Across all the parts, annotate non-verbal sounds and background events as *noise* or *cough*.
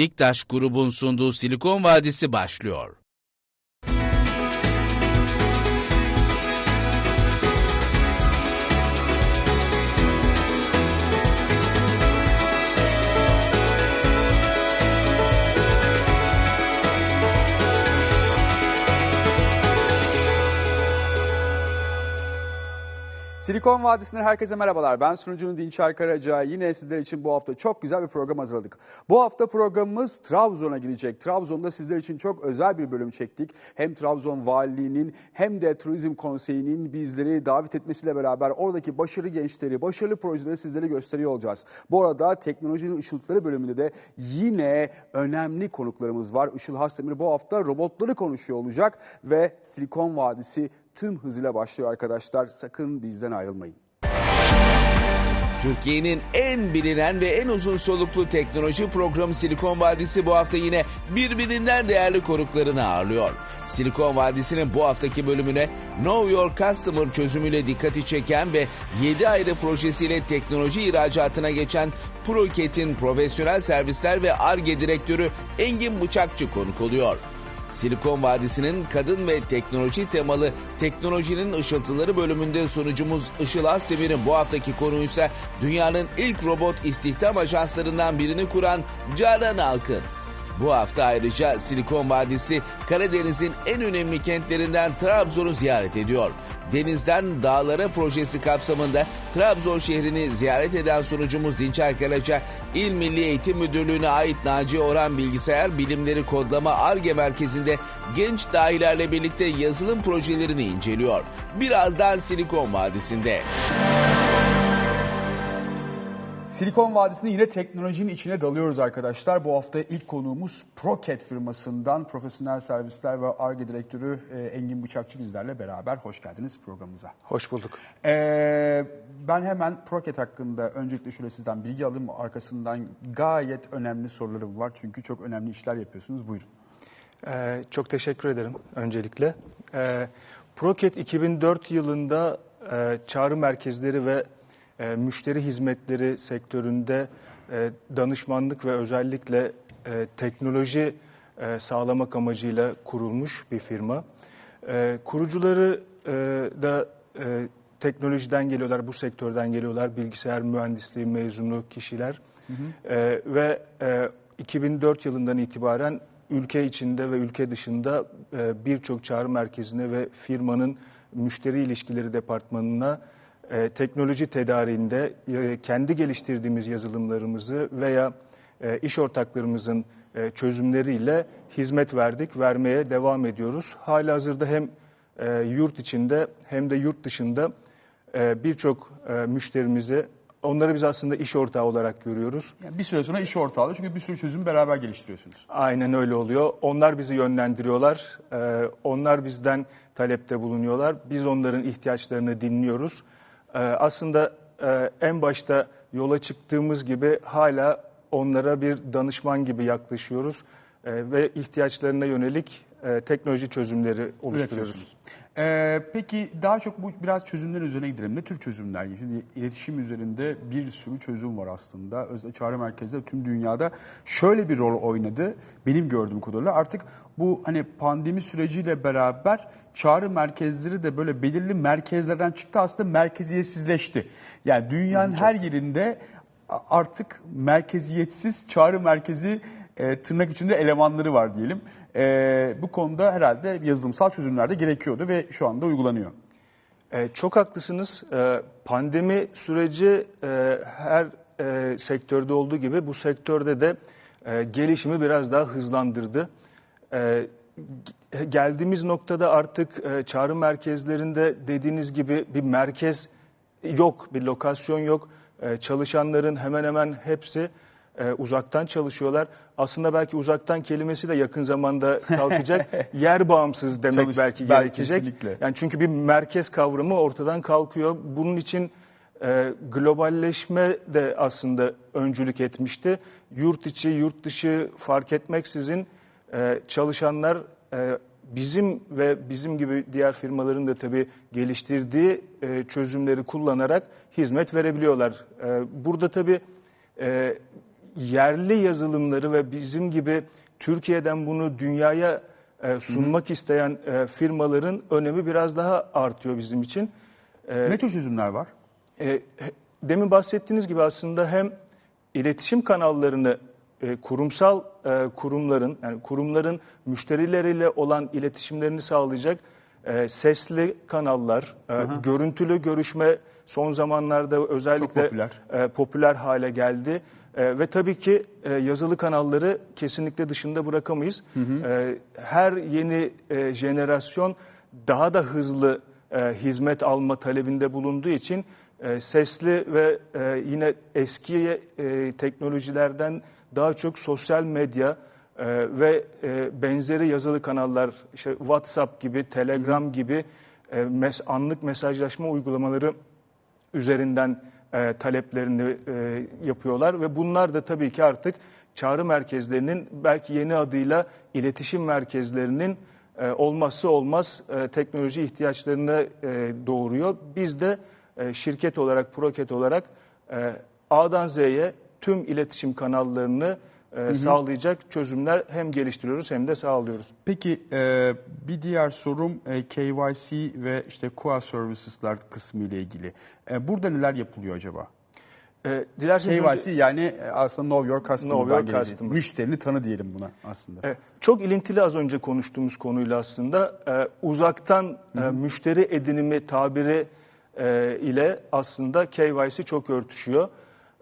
Diktaş grubun sunduğu Silikon Vadisi başlıyor. Silikon Vadisi'nden herkese merhabalar. Ben sunucunuz Dinçer Karaca. Yine sizler için bu hafta çok güzel bir program hazırladık. Bu hafta programımız Trabzon'a gidecek. Trabzon'da sizler için çok özel bir bölüm çektik. Hem Trabzon Valiliğinin hem de Turizm Konseyi'nin bizleri davet etmesiyle beraber oradaki başarılı gençleri, başarılı projeleri sizlere gösteriyor olacağız. Bu arada teknolojinin ışıltıları bölümünde de yine önemli konuklarımız var. Işıl Hasdemir bu hafta robotları konuşuyor olacak ve Silikon Vadisi tüm hızıyla başlıyor arkadaşlar. Sakın bizden ayrılmayın. Türkiye'nin en bilinen ve en uzun soluklu teknoloji programı Silikon Vadisi bu hafta yine birbirinden değerli konuklarını ağırlıyor. Silikon Vadisi'nin bu haftaki bölümüne Know Your Customer çözümüyle dikkati çeken ve 7 ayrı projesiyle teknoloji ihracatına geçen Proket'in profesyonel servisler ve ARGE direktörü Engin Bıçakçı konuk oluyor. Silikon Vadisi'nin kadın ve teknoloji temalı teknolojinin ışıltıları bölümünde sunucumuz Işıl Asdemir'in bu haftaki konuysa dünyanın ilk robot istihdam ajanslarından birini kuran Canan Alkın. Bu hafta ayrıca Silikon Vadisi Karadeniz'in en önemli kentlerinden Trabzon'u ziyaret ediyor. Denizden Dağlara projesi kapsamında Trabzon şehrini ziyaret eden sunucumuz Dinçer Karaca, İl Milli Eğitim Müdürlüğü'ne ait Naci Orhan Bilgisayar Bilimleri Kodlama ARGE Merkezi'nde genç dahilerle birlikte yazılım projelerini inceliyor. Birazdan Silikon Vadisi'nde. Silikon Vadisi'nde yine teknolojinin içine dalıyoruz arkadaşlar. Bu hafta ilk konuğumuz Proket firmasından profesyonel servisler ve ARGE direktörü e, Engin Bıçakçı bizlerle beraber. Hoş geldiniz programımıza. Hoş bulduk. Ee, ben hemen Proket hakkında öncelikle şöyle sizden bilgi alayım. Arkasından gayet önemli sorularım var. Çünkü çok önemli işler yapıyorsunuz. Buyurun. Ee, çok teşekkür ederim öncelikle. Ee, Proket 2004 yılında e, çağrı merkezleri ve e, müşteri hizmetleri sektöründe e, danışmanlık ve özellikle e, teknoloji e, sağlamak amacıyla kurulmuş bir firma. E, kurucuları e, da e, teknolojiden geliyorlar, bu sektörden geliyorlar, bilgisayar mühendisliği mezunu kişiler. E, ve e, 2004 yılından itibaren ülke içinde ve ülke dışında e, birçok çağrı merkezine ve firmanın müşteri ilişkileri departmanına e, teknoloji tedariğinde e, kendi geliştirdiğimiz yazılımlarımızı veya e, iş ortaklarımızın e, çözümleriyle hizmet verdik, vermeye devam ediyoruz. Hala hazırda hem e, yurt içinde hem de yurt dışında e, birçok e, müşterimizi, onları biz aslında iş ortağı olarak görüyoruz. Yani bir süre sonra iş ortağı çünkü bir sürü çözüm beraber geliştiriyorsunuz. Aynen öyle oluyor. Onlar bizi yönlendiriyorlar. Ee, onlar bizden talepte bulunuyorlar. Biz onların ihtiyaçlarını dinliyoruz. Ee, aslında e, en başta yola çıktığımız gibi hala onlara bir danışman gibi yaklaşıyoruz. Ee, ve ihtiyaçlarına yönelik e, teknoloji çözümleri oluşturuyoruz. Ee, peki daha çok bu biraz çözümler üzerine gidelim. Ne tür çözümler? Şimdi iletişim üzerinde bir sürü çözüm var aslında. Özellikle çağrı merkezleri tüm dünyada şöyle bir rol oynadı. Benim gördüğüm kadarıyla artık bu hani pandemi süreciyle beraber çağrı merkezleri de böyle belirli merkezlerden çıktı aslında merkeziyetsizleşti. Yani dünyanın her yerinde artık merkeziyetsiz çağrı merkezi e, tırnak içinde elemanları var diyelim. E, bu konuda herhalde yazılımsal çözümler de gerekiyordu ve şu anda uygulanıyor. Ee, çok haklısınız. Ee, pandemi süreci e, her e, sektörde olduğu gibi bu sektörde de e, gelişimi biraz daha hızlandırdı. Ge- geldiğimiz noktada artık e, çağrı merkezlerinde dediğiniz gibi bir merkez yok, bir lokasyon yok. E, çalışanların hemen hemen hepsi e, uzaktan çalışıyorlar. Aslında belki uzaktan kelimesi de yakın zamanda kalkacak. *laughs* Yer bağımsız demek Çalış- belki gerekecek. kesinlikle. Yani çünkü bir merkez kavramı ortadan kalkıyor. Bunun için e, globalleşme de aslında öncülük etmişti. Yurt içi, yurt dışı fark etmeksizin e, çalışanlar e, bizim ve bizim gibi diğer firmaların da tabii geliştirdiği e, çözümleri kullanarak hizmet verebiliyorlar. E, burada tabii e, yerli yazılımları ve bizim gibi Türkiye'den bunu dünyaya e, sunmak isteyen e, firmaların önemi biraz daha artıyor bizim için. ne tür çözümler var? E, demin bahsettiğiniz gibi aslında hem iletişim kanallarını e, kurumsal e, kurumların yani kurumların müşterileriyle olan iletişimlerini sağlayacak e, sesli kanallar, e, görüntülü görüşme son zamanlarda özellikle popüler. e, popüler hale geldi. E, ve tabii ki e, yazılı kanalları kesinlikle dışında bırakamayız. E, her yeni e, jenerasyon daha da hızlı e, hizmet alma talebinde bulunduğu için e, sesli ve e, yine eski e, teknolojilerden daha çok sosyal medya e, ve e, benzeri yazılı kanallar, işte WhatsApp gibi, Telegram gibi e, mes- anlık mesajlaşma uygulamaları üzerinden e, taleplerini e, yapıyorlar ve bunlar da tabii ki artık çağrı merkezlerinin belki yeni adıyla iletişim merkezlerinin e, olmazsa olmaz e, teknoloji ihtiyaçlarını e, doğuruyor. Biz de e, şirket olarak, Proket olarak e, A'dan Z'ye tüm iletişim kanallarını e, sağlayacak çözümler hem geliştiriyoruz hem de sağlıyoruz. Peki e, bir diğer sorum e, KYC ve işte QA Services'lar kısmı ile ilgili. E, burada neler yapılıyor acaba? E, dilerseniz önce- KYC yani e, aslında Know Your Customer'dan Know Your gelecek. Customer. Müşterini tanı diyelim buna aslında. Evet, çok ilintili az önce konuştuğumuz konuyla aslında e, uzaktan e, müşteri edinimi tabiri e, ile aslında KYC çok örtüşüyor.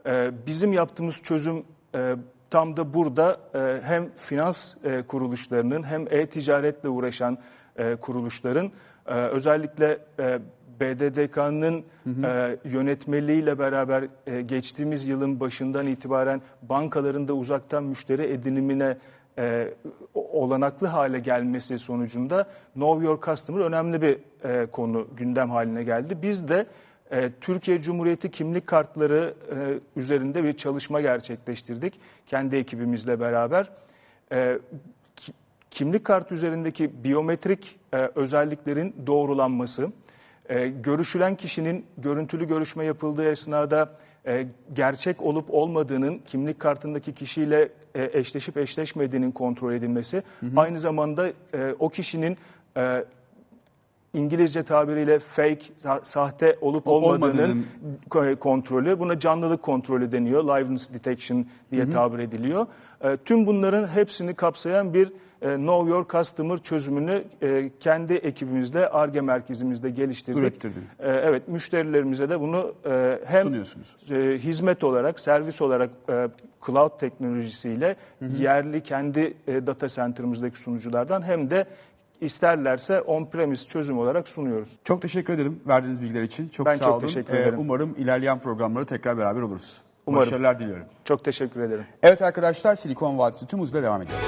E, bizim yaptığımız çözüm e, tam da burada e, hem finans e, kuruluşlarının hem e-ticaretle uğraşan e, kuruluşların e, özellikle e, BDDK'nın e, yönetmeliğiyle beraber e, geçtiğimiz yılın başından itibaren bankaların da uzaktan müşteri edinimine e, olanaklı hale gelmesi sonucunda Know Your Customer önemli bir e, konu gündem haline geldi. Biz de e, Türkiye Cumhuriyeti kimlik kartları e, üzerinde bir çalışma gerçekleştirdik kendi ekibimizle beraber. E, ki- kimlik kartı üzerindeki biyometrik e, özelliklerin doğrulanması, e, görüşülen kişinin görüntülü görüşme yapıldığı esnada e, gerçek olup olmadığının kimlik kartındaki kişiyle e, eşleşip eşleşmediğinin kontrol edilmesi, aynı zamanda e, o kişinin e, İngilizce tabiriyle fake, sa- sahte olup olmadığının Olmadığının- ko- kontrolü. Buna canlılık kontrolü deniyor. Liveness detection diye tabir ediliyor. E, tüm bunların hepsini kapsayan bir e, Know Your Customer çözümünü e, kendi ekibimizle, ARGE merkezimizde geliştirdik. E, evet, müşterilerimize de bunu e, hem Sunuyorsunuz. e, hizmet olarak, servis olarak e, cloud teknolojisiyle yerli kendi e, data center'ımızdaki sunuculardan hem de isterlerse on-premise çözüm olarak sunuyoruz. Çok teşekkür ederim verdiğiniz bilgiler için. Çok Ben sağ çok olun. teşekkür E, ederim. umarım ilerleyen programlarda tekrar beraber oluruz. Umarım. Başarılar diliyorum. Çok teşekkür ederim. Evet arkadaşlar Silikon Vadisi tüm hızla devam ediyor.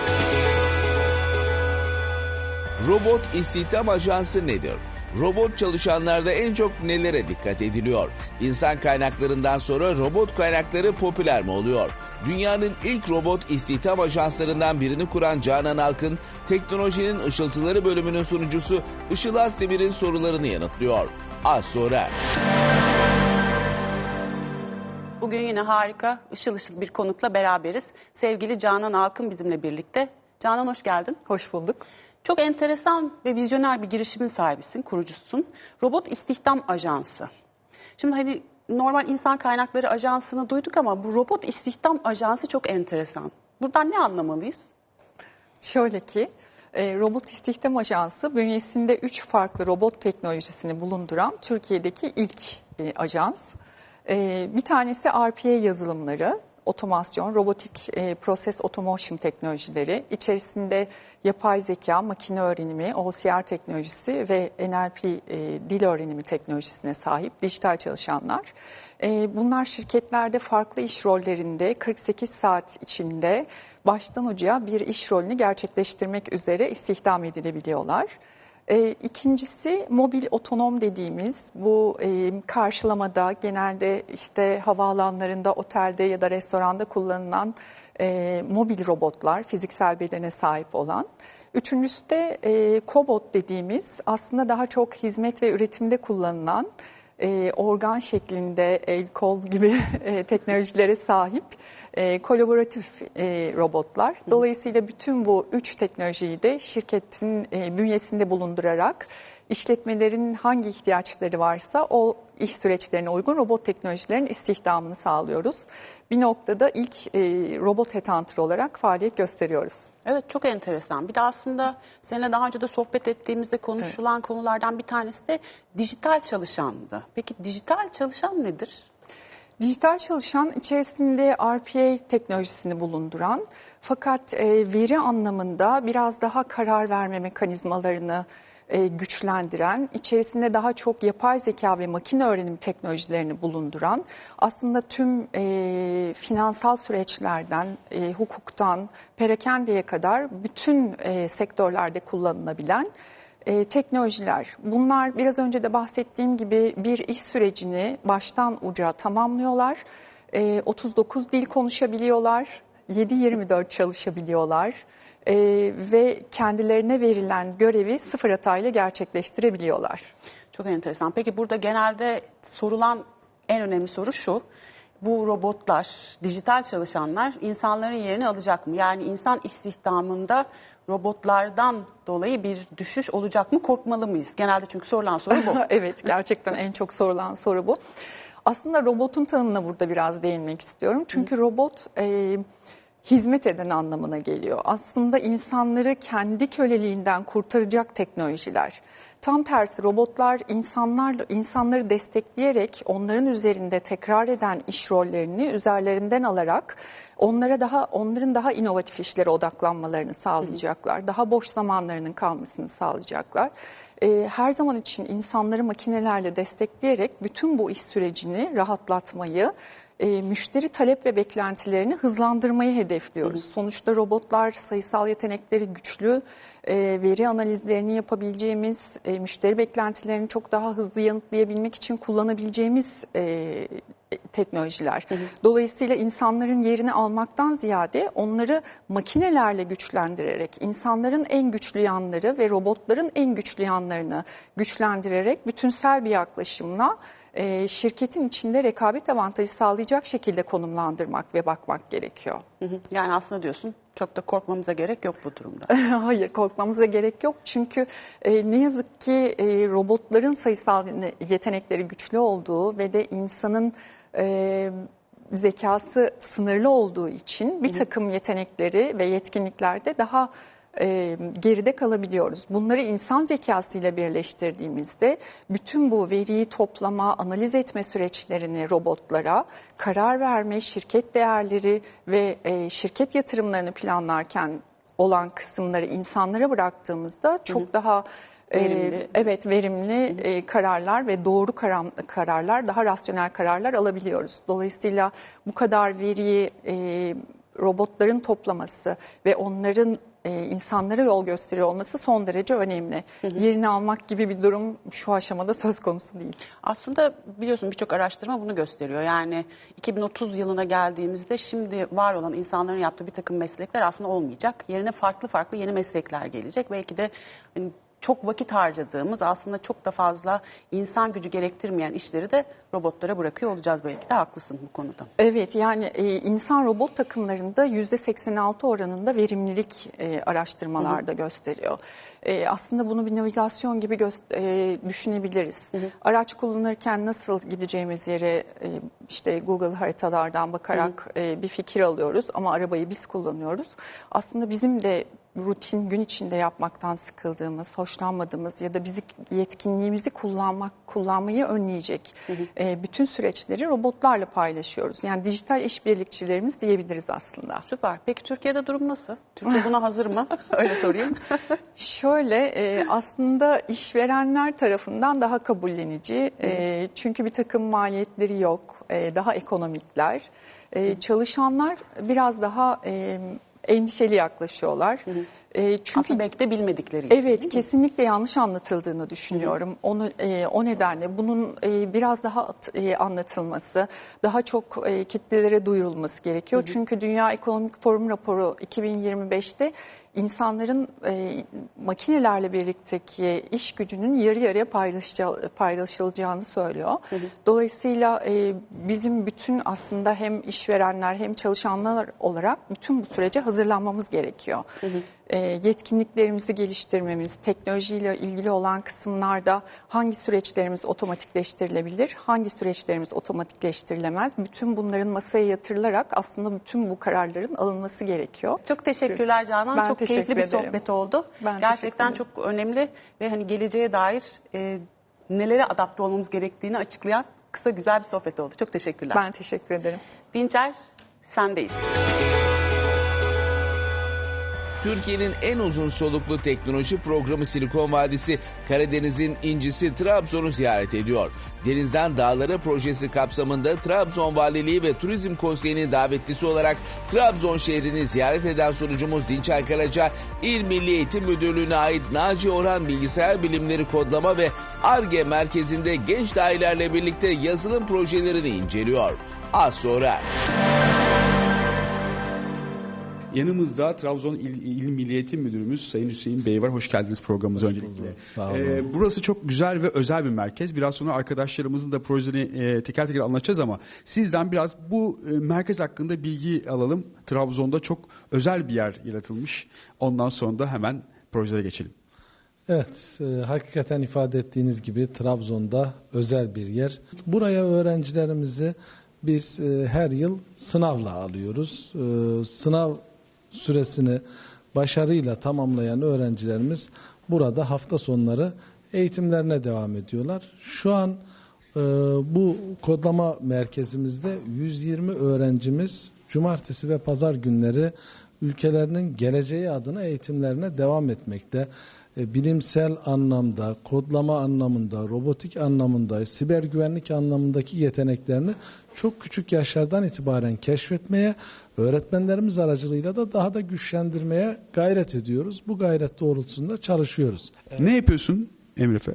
Robot İstihdam Ajansı nedir? Robot çalışanlarda en çok nelere dikkat ediliyor? İnsan kaynaklarından sonra robot kaynakları popüler mi oluyor? Dünyanın ilk robot istihdam ajanslarından birini kuran Canan Alkın, teknolojinin ışıltıları bölümünün sunucusu Işıl Asdemir'in sorularını yanıtlıyor. Az sonra. Bugün yine harika, ışıl ışıl bir konukla beraberiz. Sevgili Canan Alkın bizimle birlikte. Canan hoş geldin. Hoş bulduk. Çok enteresan ve vizyoner bir girişimin sahibisin, kurucusun. Robot İstihdam Ajansı. Şimdi hani normal insan kaynakları ajansını duyduk ama bu robot istihdam ajansı çok enteresan. Buradan ne anlamalıyız? Şöyle ki, e, Robot İstihdam Ajansı bünyesinde 3 farklı robot teknolojisini bulunduran Türkiye'deki ilk e, ajans. E, bir tanesi RPA yazılımları, otomasyon, robotik e, process automation teknolojileri. İçerisinde yapay zeka, makine öğrenimi, OCR teknolojisi ve NLP e, dil öğrenimi teknolojisine sahip dijital çalışanlar. E, bunlar şirketlerde farklı iş rollerinde 48 saat içinde baştan ucuya bir iş rolünü gerçekleştirmek üzere istihdam edilebiliyorlar. E, ikincisi mobil otonom dediğimiz bu e, karşılamada genelde işte havaalanlarında, otelde ya da restoranda kullanılan e, mobil robotlar, fiziksel bedene sahip olan. Üçüncüsü de e, cobot dediğimiz aslında daha çok hizmet ve üretimde kullanılan e, organ şeklinde el kol gibi *laughs* e, teknolojilere sahip e, kolaboratif e, robotlar. Dolayısıyla bütün bu üç teknolojiyi de şirketin e, bünyesinde bulundurarak işletmelerin hangi ihtiyaçları varsa o iş süreçlerine uygun robot teknolojilerin istihdamını sağlıyoruz. Bir noktada ilk e, robot headhunter olarak faaliyet gösteriyoruz. Evet çok enteresan. Bir de aslında seninle daha önce de sohbet ettiğimizde konuşulan konulardan bir tanesi de dijital çalışandı. Peki dijital çalışan nedir? Dijital çalışan içerisinde RPA teknolojisini bulunduran fakat e, veri anlamında biraz daha karar verme mekanizmalarını e, güçlendiren, içerisinde daha çok yapay zeka ve makine öğrenim teknolojilerini bulunduran, aslında tüm e, finansal süreçlerden, e, hukuktan, perakendeye kadar bütün e, sektörlerde kullanılabilen e, teknolojiler. Bunlar biraz önce de bahsettiğim gibi bir iş sürecini baştan uca tamamlıyorlar. E, 39 dil konuşabiliyorlar, 7-24 çalışabiliyorlar e, ve kendilerine verilen görevi sıfır hatayla gerçekleştirebiliyorlar. Çok enteresan. Peki burada genelde sorulan en önemli soru şu. Bu robotlar, dijital çalışanlar insanların yerini alacak mı? Yani insan istihdamında robotlardan dolayı bir düşüş olacak mı? Korkmalı mıyız? Genelde çünkü sorulan soru bu. *laughs* evet, gerçekten en çok sorulan soru bu. Aslında robotun tanımına burada biraz değinmek istiyorum. Çünkü robot e, hizmet eden anlamına geliyor. Aslında insanları kendi köleliğinden kurtaracak teknolojiler. Tam tersi robotlar insanlar insanları destekleyerek onların üzerinde tekrar eden iş rollerini üzerlerinden alarak onlara daha onların daha inovatif işlere odaklanmalarını sağlayacaklar. Daha boş zamanlarının kalmasını sağlayacaklar. Ee, her zaman için insanları makinelerle destekleyerek bütün bu iş sürecini rahatlatmayı e, müşteri talep ve beklentilerini hızlandırmayı hedefliyoruz. Sonuçta robotlar sayısal yetenekleri güçlü, e, veri analizlerini yapabileceğimiz, e, müşteri beklentilerini çok daha hızlı yanıtlayabilmek için kullanabileceğimiz e, teknolojiler. Dolayısıyla insanların yerini almaktan ziyade onları makinelerle güçlendirerek, insanların en güçlü yanları ve robotların en güçlü yanlarını güçlendirerek bütünsel bir yaklaşımla e, şirketin içinde rekabet avantajı sağlayacak şekilde konumlandırmak ve bakmak gerekiyor. Hı hı. Yani aslında diyorsun çok da korkmamıza gerek yok bu durumda. *laughs* Hayır korkmamıza gerek yok çünkü e, ne yazık ki e, robotların sayısal yetenekleri güçlü olduğu ve de insanın e, zekası sınırlı olduğu için bir takım yetenekleri ve yetkinliklerde daha e, geride kalabiliyoruz. Bunları insan zekasıyla birleştirdiğimizde bütün bu veriyi toplama, analiz etme süreçlerini robotlara, karar verme, şirket değerleri ve e, şirket yatırımlarını planlarken olan kısımları insanlara bıraktığımızda çok hı daha Verimli. e, evet verimli e, kararlar ve doğru karar, kararlar, daha rasyonel kararlar alabiliyoruz. Dolayısıyla bu kadar veriyi e, robotların toplaması ve onların e, insanlara yol gösteriyor olması son derece önemli. Yerini almak gibi bir durum şu aşamada söz konusu değil. Aslında biliyorsun birçok araştırma bunu gösteriyor. Yani 2030 yılına geldiğimizde şimdi var olan insanların yaptığı bir takım meslekler aslında olmayacak. Yerine farklı farklı yeni meslekler gelecek. Belki de hani çok vakit harcadığımız aslında çok da fazla insan gücü gerektirmeyen işleri de robotlara bırakıyor olacağız belki de haklısın bu konuda. Evet yani e, insan robot takımlarında %86 oranında verimlilik e, araştırmalarda gösteriyor. E, aslında bunu bir navigasyon gibi düşünebiliriz. Araç kullanırken nasıl gideceğimiz yere işte Google haritalardan bakarak e, bir fikir alıyoruz ama arabayı biz kullanıyoruz. Aslında bizim de rutin gün içinde yapmaktan sıkıldığımız, hoşlanmadığımız ya da bizi yetkinliğimizi kullanmak kullanmayı önleyecek e, bütün süreçleri robotlarla paylaşıyoruz. Yani dijital işbirlikçilerimiz diyebiliriz aslında. Süper. Peki Türkiye'de durum nasıl? Türkiye buna hazır mı? *laughs* Öyle sorayım. Şöyle e, aslında işverenler tarafından daha kabullenici e, çünkü bir takım maliyetleri yok, e, daha ekonomikler. E, çalışanlar biraz daha e, endişeli yaklaşıyorlar. E, çünkü Aslında belki de bilmedikleri için. Evet, kesinlikle yanlış anlatıldığını düşünüyorum. Onu e, o nedenle bunun e, biraz daha e, anlatılması, daha çok e, kitlelere duyurulması gerekiyor. Çünkü Dünya Ekonomik Forum raporu 2025'te insanların e, makinelerle birlikteki iş gücünün yarı yarıya paylaşılacağını söylüyor. Dolayısıyla e, bizim bütün aslında hem işverenler hem çalışanlar olarak bütün bu sürece hazırlanmamız gerekiyor. E, yetkinliklerimizi geliştirmemiz, teknolojiyle ilgili olan kısımlarda hangi süreçlerimiz otomatikleştirilebilir, hangi süreçlerimiz otomatikleştirilemez. Bütün bunların masaya yatırılarak aslında bütün bu kararların alınması gerekiyor. Çok teşekkürler Canan. Ben çok teşekkür keyifli bir ederim. sohbet oldu. Ben Gerçekten çok önemli ve hani geleceğe dair e, nelere adapte olmamız gerektiğini açıklayan kısa güzel bir sohbet oldu. Çok teşekkürler. Ben teşekkür ederim. Dinçer sendeyiz. Türkiye'nin en uzun soluklu teknoloji programı Silikon Vadisi, Karadeniz'in incisi Trabzon'u ziyaret ediyor. Denizden Dağlara projesi kapsamında Trabzon Valiliği ve Turizm Konseyi'nin davetlisi olarak Trabzon şehrini ziyaret eden sunucumuz Dinçer Karaca, İl Milli Eğitim Müdürlüğü'ne ait Naci Orhan Bilgisayar Bilimleri Kodlama ve ARGE merkezinde genç dahilerle birlikte yazılım projelerini inceliyor. Az sonra... Yanımızda Trabzon İl, İl Milli Eğitim Müdürümüz Sayın Hüseyin Bey var. Hoş geldiniz programımıza öncelikle. Sağ olun. Ee, burası çok güzel ve özel bir merkez. Biraz sonra arkadaşlarımızın da projelerini e, teker teker anlatacağız ama sizden biraz bu e, merkez hakkında bilgi alalım. Trabzon'da çok özel bir yer yaratılmış. Ondan sonra da hemen projelere geçelim. Evet, e, hakikaten ifade ettiğiniz gibi Trabzon'da özel bir yer. Buraya öğrencilerimizi biz e, her yıl sınavla alıyoruz. E, sınav süresini başarıyla tamamlayan öğrencilerimiz burada hafta sonları eğitimlerine devam ediyorlar. Şu an e, bu kodlama merkezimizde 120 öğrencimiz cumartesi ve pazar günleri ülkelerinin geleceği adına eğitimlerine devam etmekte. E, bilimsel anlamda, kodlama anlamında, robotik anlamında, siber güvenlik anlamındaki yeteneklerini çok küçük yaşlardan itibaren keşfetmeye, öğretmenlerimiz aracılığıyla da daha da güçlendirmeye gayret ediyoruz. Bu gayret doğrultusunda çalışıyoruz. Ne yapıyorsun Emrefe?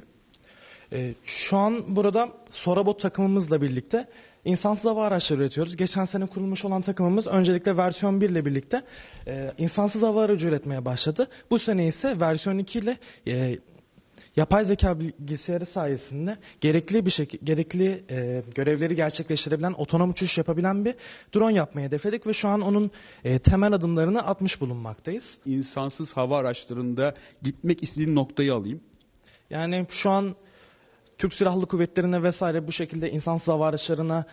Ee, şu an burada Sorabot takımımızla birlikte insansız hava araçları üretiyoruz. Geçen sene kurulmuş olan takımımız öncelikle versiyon 1 ile birlikte e, insansız hava aracı üretmeye başladı. Bu sene ise versiyon 2 ile e, yapay zeka bilgisayarı sayesinde gerekli bir şekilde gerekli e, görevleri gerçekleştirebilen, otonom uçuş yapabilen bir drone yapmayı hedefledik ve şu an onun e, temel adımlarını atmış bulunmaktayız. İnsansız hava araçlarında gitmek istediğin noktayı alayım. Yani şu an Türk Silahlı Kuvvetleri'ne vesaire bu şekilde insansız hava araçlarına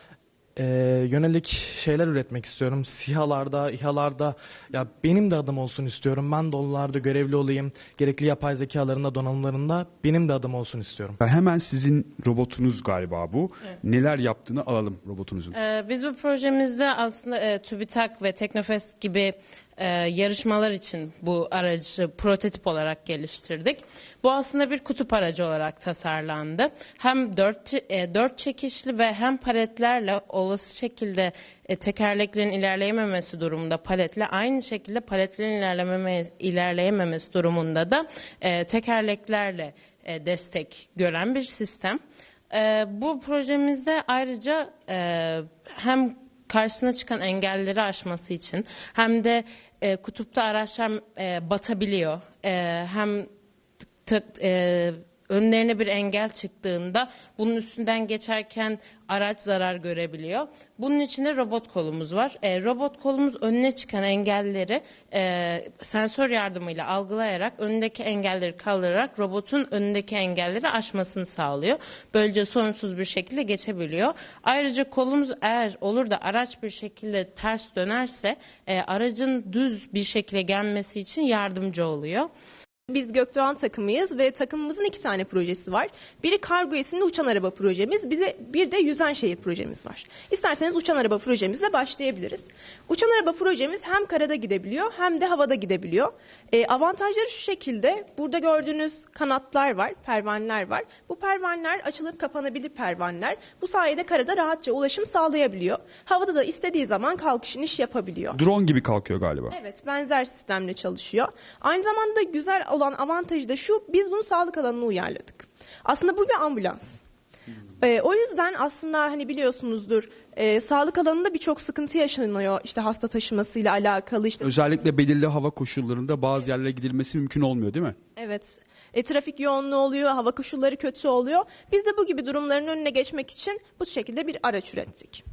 e, yönelik şeyler üretmek istiyorum. SİHA'larda, İHA'larda ya benim de adım olsun istiyorum. Ben de onlarda görevli olayım. Gerekli yapay zekalarında, donanımlarında benim de adım olsun istiyorum. Hemen sizin robotunuz galiba bu. Neler yaptığını alalım robotunuzun. Ee, Biz bu projemizde aslında e, TÜBİTAK ve Teknofest gibi e, yarışmalar için bu aracı prototip olarak geliştirdik. Bu aslında bir kutup aracı olarak tasarlandı. Hem dört, e, dört çekişli ve hem paletlerle olası şekilde e, tekerleklerin ilerleyememesi durumunda paletle aynı şekilde paletlerin ilerleyememesi durumunda da e, tekerleklerle e, destek gören bir sistem. Ee, bu projemizde ayrıca e, hem karşısına çıkan engelleri aşması için hem de e, kutupta araçlar e, batabiliyor. E, hem t- e, önlerine bir engel çıktığında bunun üstünden geçerken araç zarar görebiliyor. Bunun için de robot kolumuz var. E, robot kolumuz önüne çıkan engelleri e, sensör yardımıyla algılayarak önündeki engelleri kaldırarak robotun önündeki engelleri aşmasını sağlıyor. Böylece sorunsuz bir şekilde geçebiliyor. Ayrıca kolumuz eğer olur da araç bir şekilde ters dönerse e, aracın düz bir şekilde gelmesi için yardımcı oluyor. Biz Gökdoğan takımıyız ve takımımızın iki tane projesi var. Biri kargo isimli uçan araba projemiz, bize bir de yüzen şehir projemiz var. İsterseniz uçan araba projemizle başlayabiliriz. Uçan araba projemiz hem karada gidebiliyor hem de havada gidebiliyor. E, avantajları şu şekilde, burada gördüğünüz kanatlar var, pervaneler var. Bu pervaneler açılıp kapanabilir pervaneler. Bu sayede karada rahatça ulaşım sağlayabiliyor. Havada da istediği zaman kalkış iniş yapabiliyor. Drone gibi kalkıyor galiba. Evet benzer sistemle çalışıyor. Aynı zamanda güzel olan avantajı da şu biz bunu sağlık alanına uyarladık. Aslında bu bir ambulans. Ee, o yüzden aslında hani biliyorsunuzdur e, sağlık alanında birçok sıkıntı yaşanıyor işte hasta taşımasıyla alakalı işte Özellikle belirli hava koşullarında bazı yerlere gidilmesi mümkün olmuyor değil mi? evet e, trafik yoğunluğu oluyor hava koşulları kötü oluyor. Biz de bu gibi durumların önüne geçmek için bu şekilde bir araç ürettik.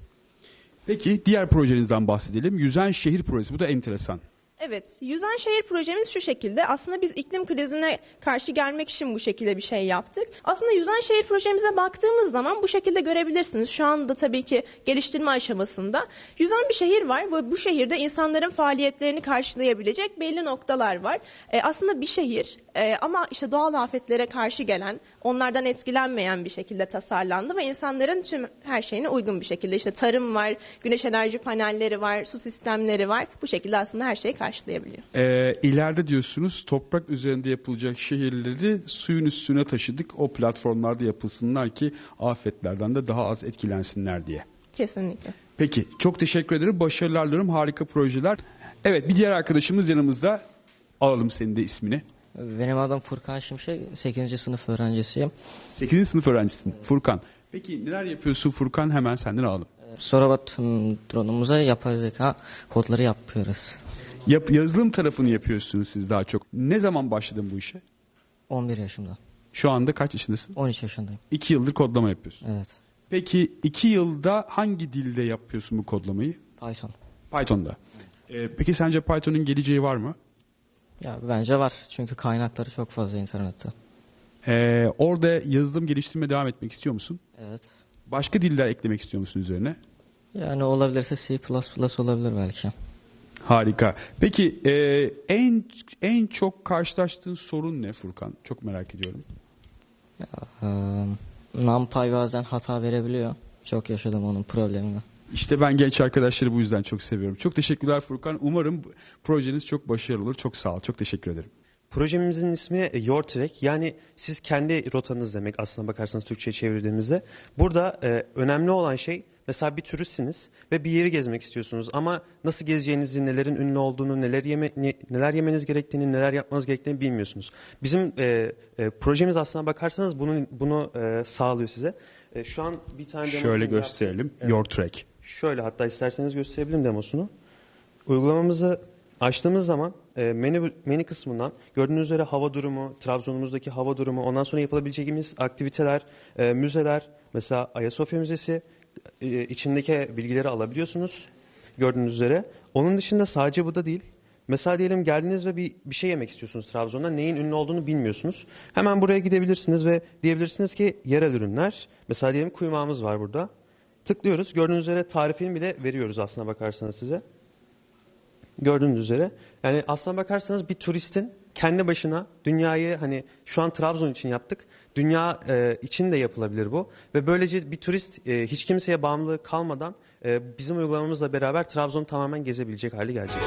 Peki diğer projenizden bahsedelim. Yüzen şehir projesi. Bu da enteresan. Evet, Yüzen Şehir projemiz şu şekilde. Aslında biz iklim krizine karşı gelmek için bu şekilde bir şey yaptık. Aslında Yüzen Şehir projemize baktığımız zaman bu şekilde görebilirsiniz. Şu anda tabii ki geliştirme aşamasında. Yüzen bir şehir var ve bu şehirde insanların faaliyetlerini karşılayabilecek belli noktalar var. E, aslında bir şehir e, ama işte doğal afetlere karşı gelen, onlardan etkilenmeyen bir şekilde tasarlandı ve insanların tüm her şeyine uygun bir şekilde işte tarım var, güneş enerji panelleri var, su sistemleri var. Bu şekilde aslında her şeyi karşılayabiliyor. Ee, ileride diyorsunuz toprak üzerinde yapılacak şehirleri suyun üstüne taşıdık. O platformlarda yapılsınlar ki afetlerden de daha az etkilensinler diye. Kesinlikle. Peki çok teşekkür ederim. Başarılar diliyorum. Harika projeler. Evet bir diğer arkadaşımız yanımızda. Alalım senin de ismini. Benim adım Furkan Şimşek, 8. sınıf öğrencisiyim. 8. sınıf öğrencisin Furkan. Peki neler yapıyorsun Furkan? Hemen senden alalım. Sorobot hmm, drone'umuza yapay zeka kodları yapıyoruz. Yap, yazılım tarafını yapıyorsunuz siz daha çok. Ne zaman başladın bu işe? 11 yaşımda. Şu anda kaç yaşındasın? 13 yaşındayım. 2 yıldır kodlama yapıyorsun. Evet. Peki 2 yılda hangi dilde yapıyorsun bu kodlamayı? Python. Python'da. Ee, peki sence Python'un geleceği var mı? Ya bence var çünkü kaynakları çok fazla internette. Ee, orada yazılım geliştirmeye devam etmek istiyor musun? Evet. Başka diller eklemek istiyor musun üzerine? Yani olabilirse C++ olabilir belki. Harika. Peki e, en en çok karşılaştığın sorun ne Furkan? Çok merak ediyorum. Ee, NumPy bazen hata verebiliyor. Çok yaşadım onun problemini. İşte ben genç arkadaşları bu yüzden çok seviyorum. Çok teşekkürler Furkan. Umarım projeniz çok başarılı olur. Çok sağ ol. Çok teşekkür ederim. Projemizin ismi Your Trek. Yani siz kendi rotanız demek aslına bakarsanız Türkçe'ye çevirdiğimizde. Burada e, önemli olan şey mesela bir turistsiniz ve bir yeri gezmek istiyorsunuz ama nasıl gezeceğinizi, nelerin ünlü olduğunu, neler yeme, ne- neler yemeniz gerektiğini, neler yapmanız gerektiğini bilmiyorsunuz. Bizim e, e, projemiz aslına bakarsanız bunu bunu e, sağlıyor size. E, şu an bir tane demosunu Şöyle gösterelim. Evet. Your Track. Şöyle hatta isterseniz gösterebilirim demosunu. Uygulamamızı açtığımız zaman e, menü, menü kısmından gördüğünüz üzere hava durumu, Trabzon'umuzdaki hava durumu, ondan sonra yapılabileceğimiz aktiviteler, e, müzeler, mesela Ayasofya Müzesi e, içindeki bilgileri alabiliyorsunuz gördüğünüz üzere. Onun dışında sadece bu da değil. Mesela diyelim geldiniz ve bir, bir şey yemek istiyorsunuz Trabzon'da. Neyin ünlü olduğunu bilmiyorsunuz. Hemen buraya gidebilirsiniz ve diyebilirsiniz ki yerel ürünler. Mesela diyelim kuymağımız var burada. Tıklıyoruz. Gördüğünüz üzere tarifini bile veriyoruz aslına bakarsanız size. Gördüğünüz üzere. Yani aslına bakarsanız bir turistin kendi başına dünyayı hani şu an Trabzon için yaptık. Dünya e, için de yapılabilir bu. Ve böylece bir turist e, hiç kimseye bağımlı kalmadan e, bizim uygulamamızla beraber Trabzon'u tamamen gezebilecek hale gelecek.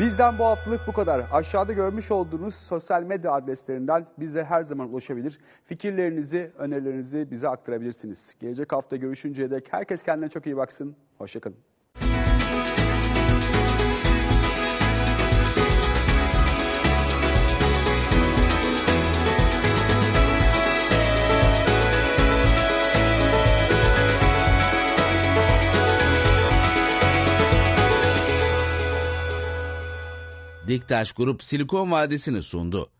Bizden bu haftalık bu kadar. Aşağıda görmüş olduğunuz sosyal medya adreslerinden bize her zaman ulaşabilir. Fikirlerinizi, önerilerinizi bize aktarabilirsiniz. Gelecek hafta görüşünceye dek herkes kendine çok iyi baksın. Hoşçakalın. Diktaş Grup Silikon Vadisi'ni sundu.